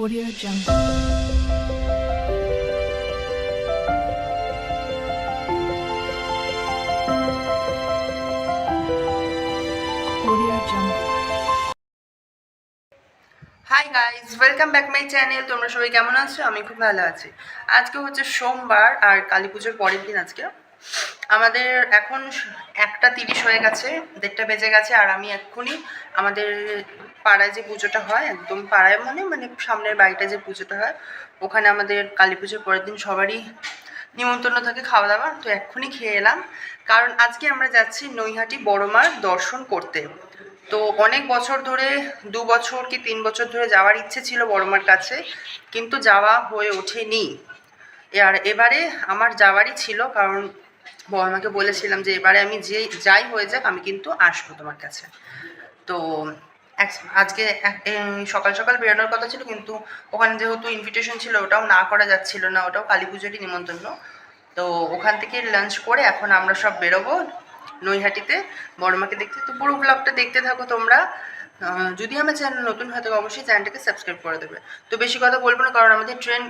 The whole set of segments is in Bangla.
Audio Jungle. Audio Jungle. Hi guys welcome back my channel তোমরা সবাই কেমন আছো আমি খুব ভালো আছি আজকে হচ্ছে সোমবার আর কালী পুজোর পরের দিন আজকে আমাদের এখন একটা তিরিশ হয়ে গেছে, দেড়টা বেজে গেছে আর আমি এক্ষুনি আমাদের পাড়ায় যে পুজোটা হয়, একদম পাড়ায় মানে মানে সামনের বাড়িটা যে পুজোটা হয়, ওখানে আমাদের কালী পুজোর পরের দিন সবারই নিমন্ত্রণ থাকে খাওয়া দাওয়া তো এক্ষুনি খেয়ে এলাম। কারণ আজকে আমরা যাচ্ছি নৈহাটি বড়মার দর্শন করতে। তো অনেক বছর ধরে, দু বছর কি তিন বছর ধরে যাওয়ার ইচ্ছে ছিল বড়মার কাছে, কিন্তু যাওয়া হয়ে ওঠেনি। আর এবারে আমার যাওয়ারই ছিল, কারণ বড়মাকে বলেছিলাম যে, এবারে আমি যে, যাই হয়ে যাক, আমি কিন্তু আসব তোমার কাছে। তো আজকে সকাল সকাল বেরোনোর কথা ছিল, কিন্তু ওখানে যেহেতু ইনভিটেশন ছিল, ওটাও না করা যাচ্ছিল না, ওটাও কালী পুজোরই নিমন্ত্রণ। তো ওখান থেকে লাঞ্চ করে এখন আমরা সব বেরোবো নৈহাটিতে। বড়মাকে দেখতে, তো পুরো ব্লগটা দেখতে থাকো তোমরা। যদি আমার চ্যানেল নতুন হয় তবে অবশ্যই চ্যানেলটাকে সাবস্ক্রাইব করে দেবে। তো বেশি কথা বলব না, কারণ আমাদের ট্রেন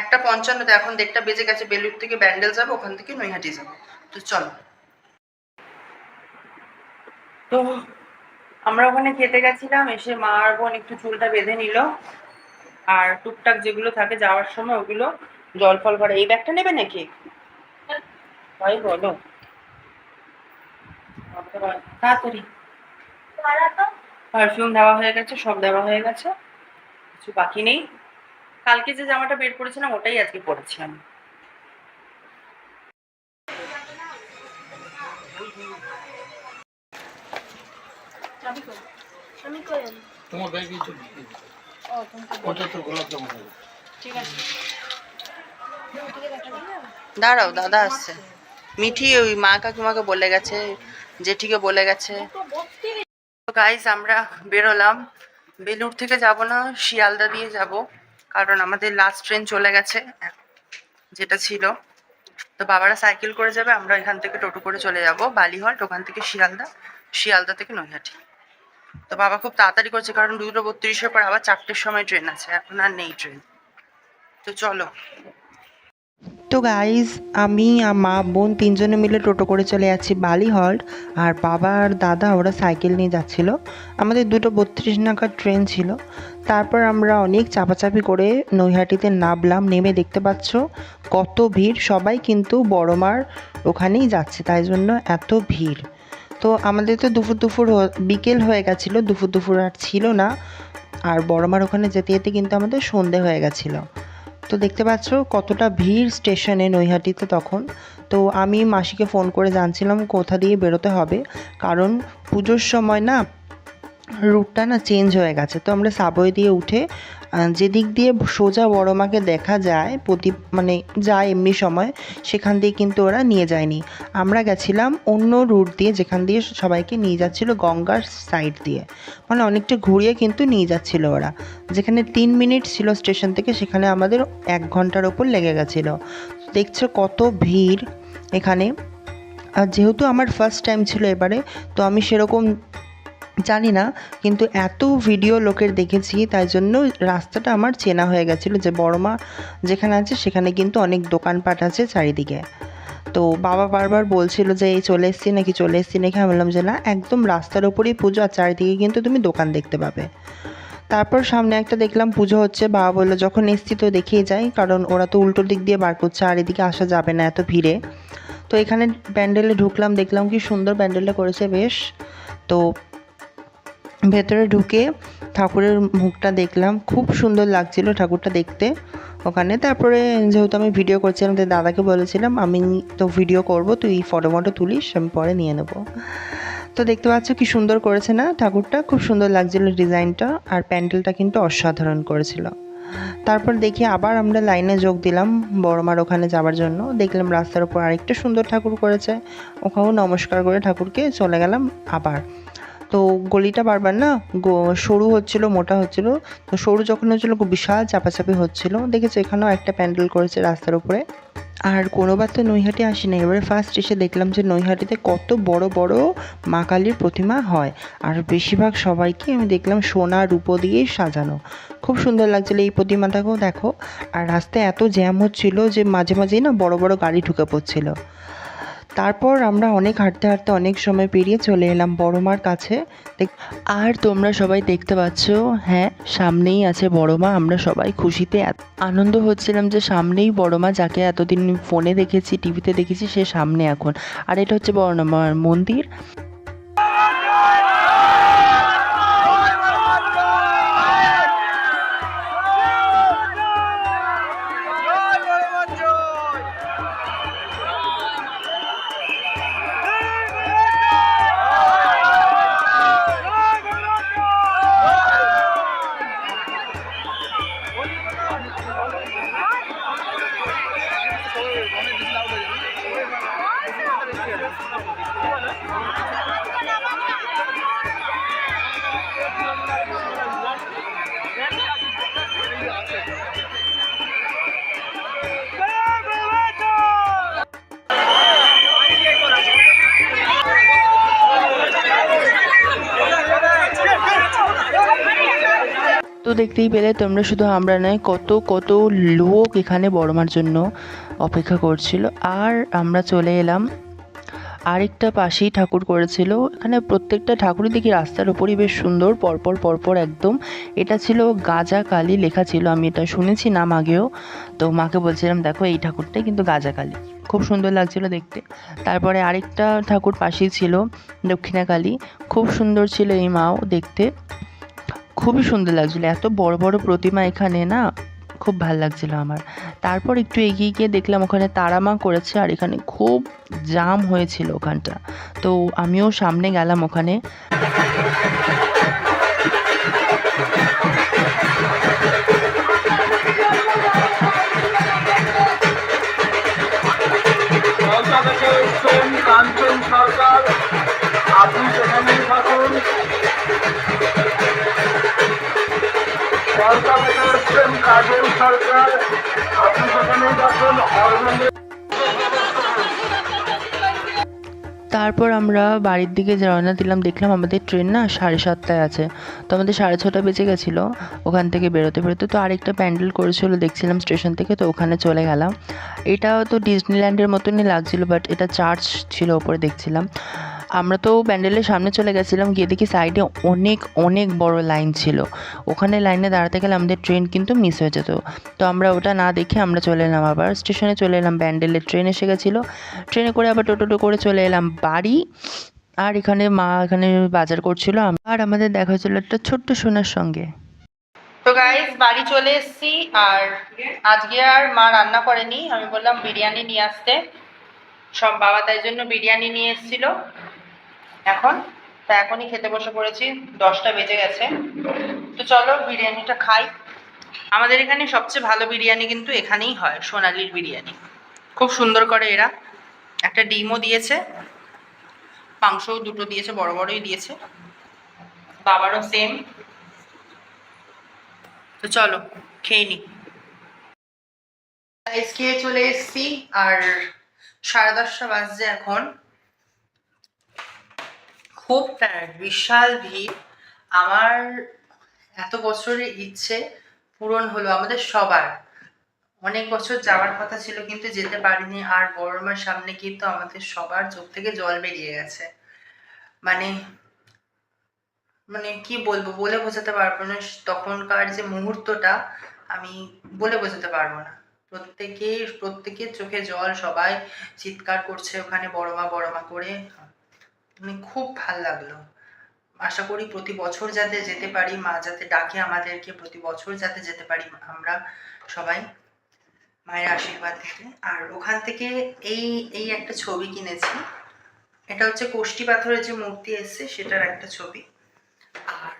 একটা পঞ্চান্নতে এখন দেড়টা বেজে গেছে বেলুর থেকে ব্যান্ডেল যাব, ওখান থেকে নৈহাটি যাব। তো চলো। তো আমরা ওখানে খেতে গেছিলাম, এসে মা আর বোন একটু চুলটা বেঁধে নিল। আর টুকটাক যেগুলো থাকে যাওয়ার সময় ওগুলো জল ফল ভরা এই ব্যাগটা নেবে নাকি? ভাই বলো। তাড়াতাড়ি। পারফিউম দেওয়া হয়ে গেছে, সব দেওয়া হয়ে গেছে। কিছু বাকি নেই। কালকে যে জামাটা বের করেছিলাম, ওটাই আজকে পরেছি আমি। তোমার ব্যাগে তো ওটা তো গোলাপ জামুন হবে দাঁড়াও দাদা আসছে। মিঠি ওই মা কাকিমাকে বলে গেছে জেঠিকে বলে গেছে। গাইজ আমরা বেরোলাম। বেলুর থেকে যাব না শিয়ালদা দিয়ে যাব। কারণ আমাদের লাস্ট ট্রেন চলে গেছে যেটা ছিল। তো বাবারা সাইকেল করে যাবে আমরা এখান থেকে টোটো করে চলে যাব বালিহট ওখান থেকে শিয়ালদা শিয়ালদা থেকে নৈহাটি। তো বাবা খুব তাড়াতাড়ি করছে, কারণ দুটো বত্রিশের পর আবার চারটের সময় ট্রেন আছে, এখন আর নেই ট্রেন। তো চলো। তো গাইজ আমি মা বোন তিনজনে মিলে টোটো করে চলে যাচ্ছি বালিহল্ট আর বাবা আর দাদা ওরা সাইকেল নিয়ে যাচ্ছিল। আমাদের দুটো বত্রিশ নাগাদ ট্রেন ছিল। তারপর আমরা অনেক চাপাচাপি করে নৈহাটিতে নামলাম, নেমে দেখতে পাচ্ছ কত ভিড়। সবাই কিন্তু বড়মার ওখানেই যাচ্ছে, তাই জন্য এত ভিড়। তো আমাদের তো দুপুর দুপুর বিকেল হয়ে গেছিল, দুপুর দুপুর আর ছিল না। আর বড়মার ওখানে যেতে যেতে কিন্তু আমাদের সন্ধে হয়ে গেছিল। তো দেখতে পাচ্ছ কতটা ভিড় স্টেশনে নৈহাটিতে তখন। তো আমি মাসিকে ফোন করে জানছিলাম কোথা দিয়ে বেরোতে হবে। কারণ পুজোর সময় না, রুটটা না চেঞ্জ হয়ে গেছে। তো আমরা সাবওয়ে দিয়ে উঠে যেদিক দিয়ে সোজা বড় মাকে দেখা যায়, প্রতি মানে যায় এমনি সময়, সেখান দিয়ে কিন্তু ওরা নিয়ে যায়নি। আমরা গেছিলাম অন্য রুট দিয়ে, যেখান দিয়ে সবাইকে নিয়ে যাচ্ছিল গঙ্গার সাইড দিয়ে। মানে অনেকটা ঘুরিয়ে কিন্তু নিয়ে যাচ্ছিল ওরা। যেখানে তিন মিনিট ছিল স্টেশন থেকে, সেখানে আমাদের এক ঘণ্টার ওপর লেগে গেছিল। দেখছ কত ভিড় এখানে। আর যেহেতু আমার ফার্স্ট টাইম ছিল এবারে, তো আমি সেরকম জানি না কিন্তু এত ভিডিও লোকের দেখেছি, তাই জন্য রাস্তাটা আমার চেনা হয়ে গেছিল যে বড়মা যেখানে আছে, সেখানে কিন্তু অনেক দোকানপাট আছে চারিদিকে। তো বাবা বারবার বলছিল যে, এই চলে এসছি নাকি, চলে এসছি নাকি? আমি বললাম যে, না, একদম রাস্তার ওপরেই পুজো, আর চারিদিকে কিন্তু তুমি দোকান দেখতে পাবে। তারপর সামনে একটা দেখলাম, পুজো হচ্ছে, বাবা বলল, যখন এসছি তো দেখিয়ে যাই, কারণ ওরা তো উল্টো দিক দিয়ে বার করছে, আর এদিকে আসা যাবে না এত ভিড়ে। তো এখানে প্যান্ডেলে ঢুকলাম, দেখলাম কি সুন্দর প্যান্ডেলটা করেছে, বেশ। তো ভেতরে ঢুকে ঠাকুরের মুখটা দেখলাম। খুব সুন্দর লাগছিল ঠাকুরটা দেখতে ওখানে। তারপরে যেহেতু আমি ভিডিও করছিলাম, তাই দাদাকে বলেছিলাম, আমি তো ভিডিও করব, তুই ফটো মটো তুলিস, আমি পরে নিয়ে নেব। তো দেখতে পাচ্ছ কি সুন্দর করেছে না ঠাকুরটা? খুব সুন্দর লাগছিল ডিজাইনটা আর প্যান্ডেলটা কিন্তু অসাধারণ করেছিল। তারপর দেখি আবার আমরা লাইনে যোগ দিলাম বড়মার ওখানে যাওয়ার জন্য। দেখলাম রাস্তার উপর আরেকটা সুন্দর ঠাকুর করেছে। ওখানেও নমস্কার করে ঠাকুরকে চলে গেলাম আবার। তো গলিটা বারবার না সরু হচ্ছিল, মোটা হচ্ছিল। তো সরু যখন হচ্ছিল, খুব বিশাল চাপাচাপি হচ্ছিল। দেখেছ, এখানেও একটা প্যান্ডেল করেছে রাস্তার উপরে। আর কোনোবার তো নৈহাটি আসি না এবারে ফার্স্ট এসে দেখলাম যে নৈহাটিতে কত বড় বড় মা কালীর প্রতিমা হয়। আর বেশিরভাগ সবাইকে আমি দেখলাম সোনা, রূপো দিয়েই সাজানো। খুব সুন্দর লাগছিল এই প্রতিমাটাকেও, দেখো। আর রাস্তায় এত জ্যাম হচ্ছিল যে মাঝে মাঝেই না বড় বড় গাড়ি ঢুকে পড়ছিল। তারপর আমরা অনেক হাঁটতে হাঁটতে অনেক সময় পেরিয়ে চলে এলাম বড় মার কাছে আর তোমরা সবাই দেখতে পাচ্ছ হ্যাঁ সামনেই আছে বড় মা আমরা সবাই খুশিতে আনন্দ হচ্ছিলাম যে সামনেই বড় মা যাকে এতদিন ফোনে দেখেছি, টিভিতে দেখেছি, সে সামনে এখন। আর এটা হচ্ছে বড় মার মন্দির। তো দেখতেই পেলে তোমরা শুধু আমরা নয়, কত কত লোক এখানে বড়মার জন্য অপেক্ষা করছিল। আর আমরা চলে এলাম। আরেকটা পাশেই ঠাকুর করেছিল। এখানে প্রত্যেকটা ঠাকুরই দেখি রাস্তার ওপরই বেশ সুন্দর, পরপর পরপর একদম। এটা ছিল গাজা কালী লেখা ছিল, আমি এটা শুনেছি নাম আগেও। তো মাকে বলছিলাম, দেখো, এই ঠাকুরটাই কিন্তু গাজা কালী। খুব সুন্দর লাগছিল দেখতে। তারপরে আরেকটা ঠাকুর পাশেই ছিল দক্ষিণা কালী। খুব সুন্দর ছিল এই মাও দেখতে। খুবই সুন্দর লাগছিল। এত বড় বড় প্রতিমা এখানে না, খুব ভালো লাগছিল আমার। তারপর একটু এগিয়ে গিয়ে দেখলাম ওখানে তারামা করেছে আর এখানে খুব জাম হয়েছিল ওখানটা। তো আমিও সামনে গেলাম ওখানে। তারপর আমরা বাড়ির দিকে রওনা দিলাম, দেখলাম আমাদের ট্রেন না সাড়ে সাতটায় আছে। তো আমাদের সাড়ে ছটা বেজে গেছিল ওখান থেকে বেরোতে বেরোতে। তো আরেকটা প্যান্ডেল করেছিল, দেখছিলাম স্টেশন থেকে, তো ওখানে চলে গেলাম। এটাও তো ডিজনিল্যান্ডের মতনই লাগছিল, বাট এটা চার্চ ছিল ওপরে দেখছিলাম। আমরা তো প্যান্ডেলের সামনে চলে গেছিলাম, গিয়ে দেখি সাইডে অনেক অনেক বড় লাইন ছিল। ওখানে লাইনে দাঁড়াতে গেলে আমাদের ট্রেন কিন্তু মিস হয়ে যেত। তো আমরা ওটা না দেখে আমরা চলে এলাম আবার। স্টেশনে চলে এলাম, প্যান্ডেলের ট্রেন এসে গেছিল। ট্রেনে করে আবার টোটো করে চলে এলাম বাড়ি। আর এখানে মা এখানে বাজার করছিল। আর আমাদের দেখা হয়েছিল একটা ছোট্ট সোনার সঙ্গে। তো গাইস বাড়ি চলে এসেছি। আর আজকে আর মা রান্না করেনি। আমি বললাম বিরিয়ানি নিয়ে আসতে। সব বাবা তাই জন্য বিরিয়ানি নিয়ে এসেছিল। এখন? তা এখনই খেতে বসে পড়েছি। দশটা বেজে গেছে। তো চলো, বিরিয়ানিটা খাই। আমাদের এখানে সবচেয়ে ভালো বিরিয়ানি কিন্তু এখানেই হয়, সোনালির বিরিয়ানি। খুব সুন্দর করে এরা। একটা ডিমও দিয়েছে, মাংসও দুটো দিয়েছে, বড় বড়ই দিয়েছে। বাবারও সেম তো চলো, খেয়ে নি। খেয়ে চলে এসেছি, আর সাড়ে দশটা বাজছে এখন। খুব টায়ার্ড বিশাল ভিড়। আমার এত বছরের ইচ্ছে পূরণ হলো আমাদের সবার। অনেক বছর যাওয়ার কথা ছিল কিন্তু যেতে পারিনি, আর বড়মার সামনে কিন্তু আমাদের সবার চোখ থেকে জল বেরিয়ে গেছে। মানে মানে কি বলব, বলে বোঝাতে পারব না। তখনকার যে মুহূর্তটা আমি বলে বোঝাতে পারব না। প্রত্যেকে প্রত্যেকের চোখে জল, সবাই চিৎকার করছে ওখানে বড় মা বড় মা করে। খুব ভালো লাগল। আশা করি প্রতি বছর যাতে যেতে পারি মা যাতে ডাকে আমাদেরকে প্রতি বছর যাতে যেতে পারি আমরা সবাই মায়ের আশীর্বাদ থেকে আর ওখান থেকে এই এই একটা ছবি কিনেছি। এটা হচ্ছে কোষ্টি পাথরের যে মূর্তি এসছে সেটার একটা ছবি। আর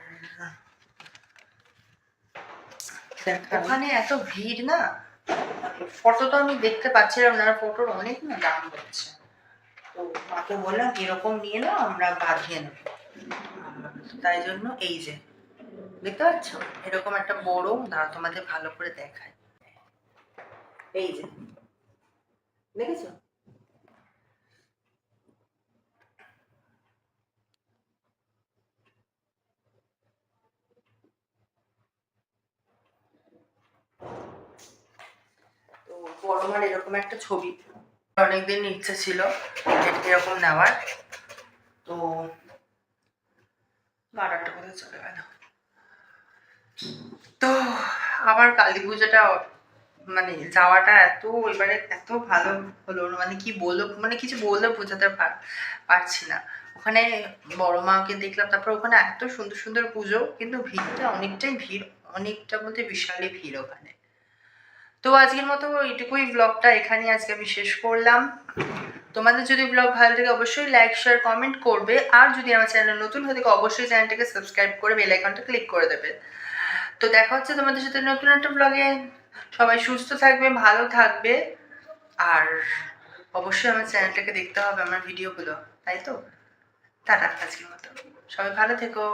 ওখানে এত ভিড় না? ফটো তো আমি দেখতে পাচ্ছিলাম না ফটোর অনেক না দাম হচ্ছে। তো মাকে বললাম, এরকম নিয়ে নাও, আমরা বাঁধিয়ে নেব। তাই জন্য এই যে, দেখতে পাচ্ছ? এরকম একটা বড় দাঁড়া তোমাদের ভালো করে দেখায়। এই যে, দেখেছ? তো বড় মার এরকম একটা ছবি। অনেকদিন ইচ্ছে ছিল এরকম নেওয়ার। তো বারোটা কোথায় চলে গেল। তো আবার কালী পুজোটা মানে যাওয়াটা এত এবারে এত ভালো হলো মানে কি বলব মানে কিছু বললেও বোঝাতে পার- পারছি না। ওখানে বড় মাকে দেখলাম, তারপর ওখানে এত সুন্দর সুন্দর পুজো, কিন্তু ভিড়টা অনেকটাই ভিড় অনেকটা মধ্যে বিশালই ভিড় ওখানে। তো আজকের মতো এইটুকুই ব্লগটা এখানে আজকে আমি শেষ করলাম। তোমাদের যদি ব্লগ ভালো লাগে অবশ্যই লাইক শেয়ার কমেন্ট করবে। আর যদি আমার চ্যানেল নতুন হয়ে থাকে, অবশ্যই চ্যানেলটাকে সাবস্ক্রাইব করে বেল আইকনটা ক্লিক করে দেবে। তো দেখা হচ্ছে তোমাদের সাথে নতুন একটা ব্লগে সবাই সুস্থ থাকবে, ভালো থাকবে। আর অবশ্যই আমার চ্যানেলটাকে দেখতে হবে, আমার ভিডিওগুলো তাই তো? টাটা আজকের মতো। সবাই ভালো থেকো।